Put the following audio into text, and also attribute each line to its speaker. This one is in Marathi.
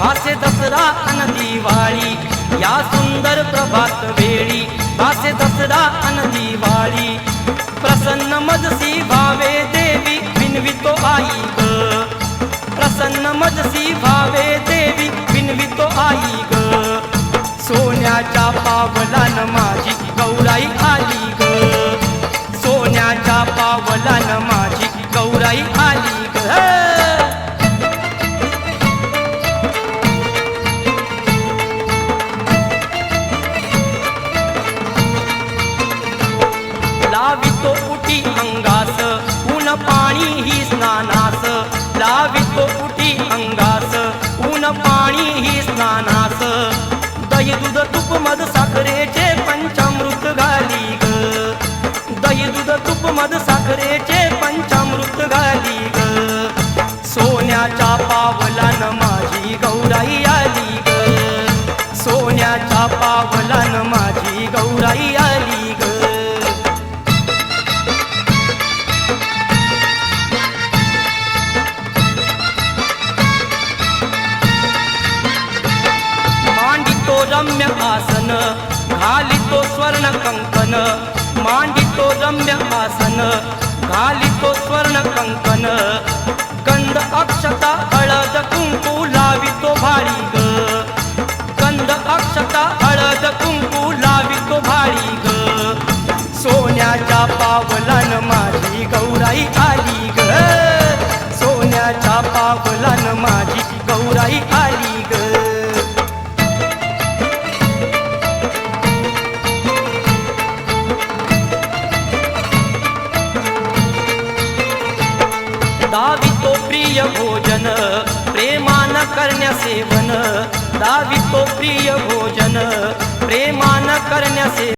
Speaker 1: भासे दसरा अन दिवाळी या सुंदर प्रभात वेळी. भासे दसरा अन दिवाळी प्रसन्न मजसी भावे देवी विनवितो आई ग. प्रसन्न मजसी भावे देवी विनवितो आई ग. सोन्याच्या पावलान माझी गौराई आली ग. सोन्याच्या पावलान माझी गौराई आली ग. लावितो उटी अंगास ऊन पाणी ही स्नानास. लावितो उटी अंगास ऊन पाणी ही स्नानास. दही दूध तूप मध साखरेचे पंचामृत घाली ग. दही दूध तूप मध साखरेचे पंचामृत घाली ग. सोन्याच्या पावलान माझी गौराई आली ग. सोन्याच्या रम्य आसन घालितो स्वर्ण कंकन मांडितो रम्य आसन घालितो स्वर्ण कंकन कंद अक्षता हळद कुंकू लावितो भारी ग. कंद अक्षता हळद कुंकू लावितो भारी ग. सोन्याच्या पावलान माझी गौराई आली ग. सोन्याच्या पावलान माझी गौराई आली दावितो प्रिय भोजन प्रेमान करण्या सेवन. दावितो प्रिय भोजन प्रेमान करण्या सेवन